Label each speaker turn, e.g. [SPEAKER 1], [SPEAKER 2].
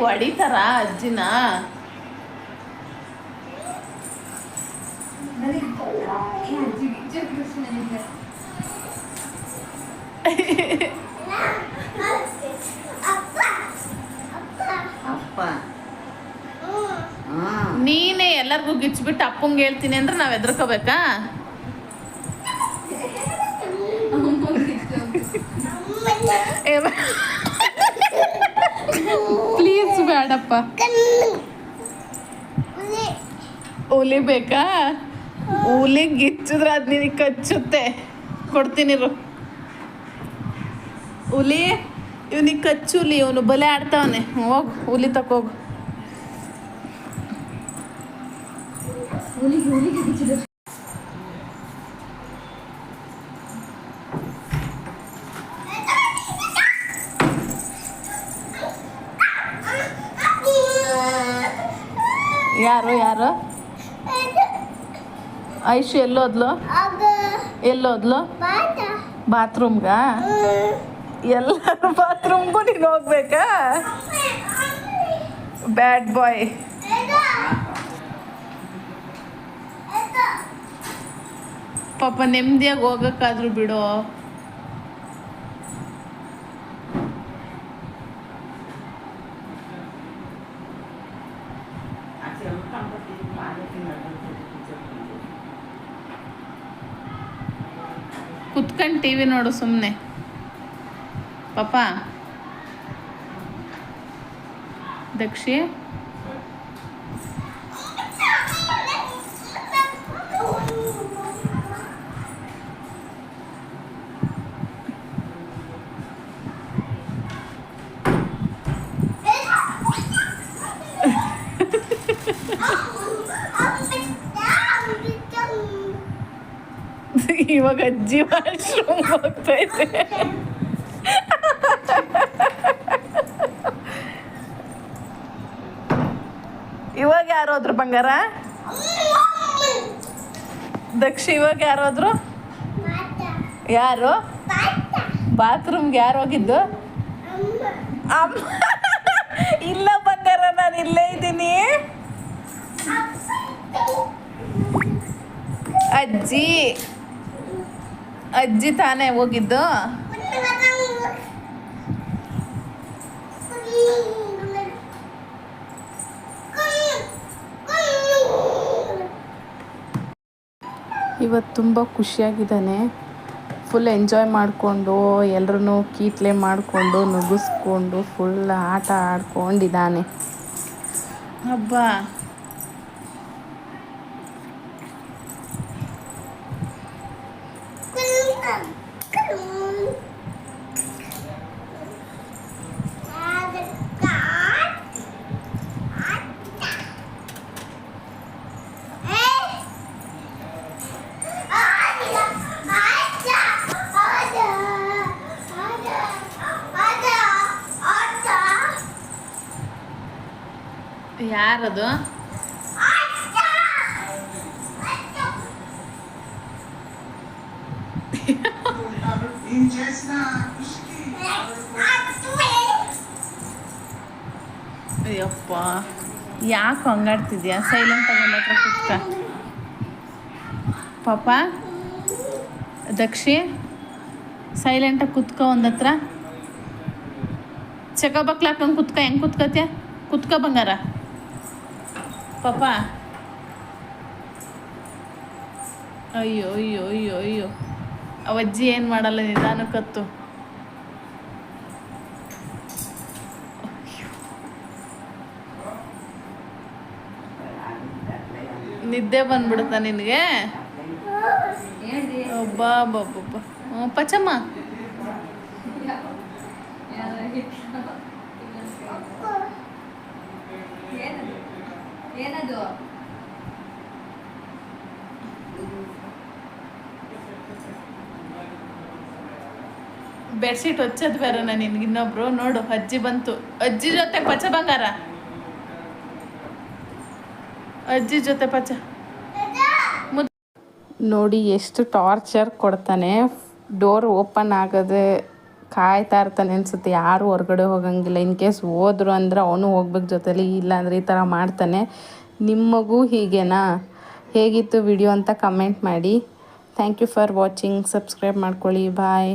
[SPEAKER 1] ಹೊಡಿತಾರ ಅಜ್ಜಿನ? ನೀನೇ ಎಲ್ಲರಿಗೂ ಗಿಚ್ಬಿಟ್ಟು ಅಪ್ಪಂಗೆ ಹೇಳ್ತೀನಿ ಅಂದ್ರೆ ನಾವು ಎದ್ರಕೋಬೇಕಾ ಬೇಡಪ್ಪ ಹುಲಿ ಬೇಕಾ? ಹುಲಿ ಗಿಚ್ಚಿದ್ರೆ ಅದು ನಿನಗೆ ಕಚ್ಚುತ್ತೆ. ಕೊಡ್ತೀನಿ. ಹುಲಿ ಇವನಿಗೆ ಕಚ್ಚುಲಿ ಇವನು ಬಲೆ ಆಡ್ತಾವನೆ. ಹೋಗು ಹುಲಿ ತಕೋಗು ಯಾರು ಯಾರು? ಐಶು ಎಲ್ಲೋದ್ಲು ಎಲ್ಲೋದ್ಲು ಬಾತ್ರೂಮ್ಗ? ಎಲ್ಲರೂ ಬಾತ್ರೂಮ್ಗೂ ನೀನು ಹೋಗ್ಬೇಕಾ? Bad boy. ಪಾಪ ನೆಮ್ಮದಿಯಾಗಿ ಹೋಗಕ್ಕಾದ್ರೂ ಬಿಡು. ಕುತ್ಕೊಂಡು ಟಿ ವಿ ನೋಡು ಸುಮ್ಮನೆ ಪಾಪ. ದಕ್ಷಿ. ಇವಾಗ ಅಜ್ಜಿ ವಾಶ್ರೂಮ್ ಹೋಗ್ತಾ ಇದೆ. ಇವಾಗ ಯಾರು ಹೋದ್ರು ಬಂಗಾರ? ದಕ್ಷಿ, ಇವಾಗ ಯಾರು ಹೋದ್ರು ಯಾರು? ಬಾತ್ರೂಮ್ಗೆ ಯಾರು ಹೋಗಿದ್ದು? ಇಲ್ಲ ಬಂಗಾರ, ನಾನು ಇಲ್ಲೇ ಇದ್ದೀನಿ. ಅಜ್ಜಿ. ಅಜ್ಜಿ ತಾನೇ ಹೋಗಿದ್ದು? ಇವತ್ತು ತುಂಬ ಖುಷಿಯಾಗಿದ್ದಾನೆ. ಫುಲ್ ಎಂಜಾಯ್ ಮಾಡಿಕೊಂಡು ಎಲ್ಲರೂ ಕೀಟ್ಲೆ ಮಾಡಿಕೊಂಡು ನುಗ್ಗಿಸ್ಕೊಂಡು ಫುಲ್ ಆಟ ಆಡ್ಕೊಂಡಿದ್ದಾನೆ. ಹಬ್ಬ. ಯಾರದು ಅಯ್ಯಪ್ಪ, ಯಾಕೆ ಹಂಗಾಡ್ತಿದ್ಯಾ? ಸೈಲೆಂಟ್ ಆಗಿ ಹತ್ರ ಪಾಪ, ದಕ್ಷಿ ಸೈಲೆಂಟಾಗಿ ಕುತ್ಕ ಒಂದತ್ರ ಚಕ ಹಾಕೊಂಡು ಕುತ್ಕ, ಹೆಂಗೆ ಕುತ್ಕತ್ಯ? ಕುತ್ಕ ಬಂಗಾರ. ಪಾಪ. ಅಯ್ಯೋ ಅಯ್ಯೋ ಅಯ್ಯೋ ಅಯ್ಯೋ. ಅವಜ್ಜಿ ಏನು ಮಾಡಲ್ಲ ನಿಧಾನಕ್ಕತ್ತು.
[SPEAKER 2] ನಿದ್ದೆ ಬಂದ್ಬಿಡುತ್ತ ನಿನಗೆ? ಒಬ್ಬಾ ಹ್ಞೂ ಪಚಮ್ಮ.
[SPEAKER 3] ಏನದು?
[SPEAKER 2] ಬೆಡ್ಶೀಟ್ ಹೊಚ್ಚದ್ ಬೇರೆ ನಿನ್ಗೆ ಇನ್ನೊಬ್ರು. ನೋಡು, ಅಜ್ಜಿ ಬಂತು. ಅಜ್ಜಿ ಜೊತೆ ಪಚ ಬಂಗಾರ. ಅಜ್ಜಿ ಜೊತೆ ಪಚ. ನೋಡಿ, ಎಷ್ಟು ಟಾರ್ಚರ್ ಕೊಡ್ತಾನೆ. ಡೋರ್ ಓಪನ್ ಆಗದೆ ಕಾಯ್ತಾ ಇರ್ತಾನೆ ಅನ್ಸುತ್ತೆ. ಯಾರು ಹೊರಗಡೆ ಹೋಗಂಗಿಲ್ಲ. ಇನ್ ಕೇಸ್ ಹೋದ್ರು ಅಂದ್ರೆ ಅವನು ಹೋಗ್ಬೇಕು ಜೊತೆಲಿ, ಇಲ್ಲ ಅಂದ್ರೆ ಈ ಥರ ಮಾಡ್ತಾನೆ. ನಿಮಗೂ ಹೀಗೇನಾ? ಹೇಗಿತ್ತು ವಿಡಿಯೋ ಅಂತ ಕಮೆಂಟ್ ಮಾಡಿ. Thank you for watching subscribe ಮಾಡ್ಕೊಳ್ಳಿ. ಬಾಯ್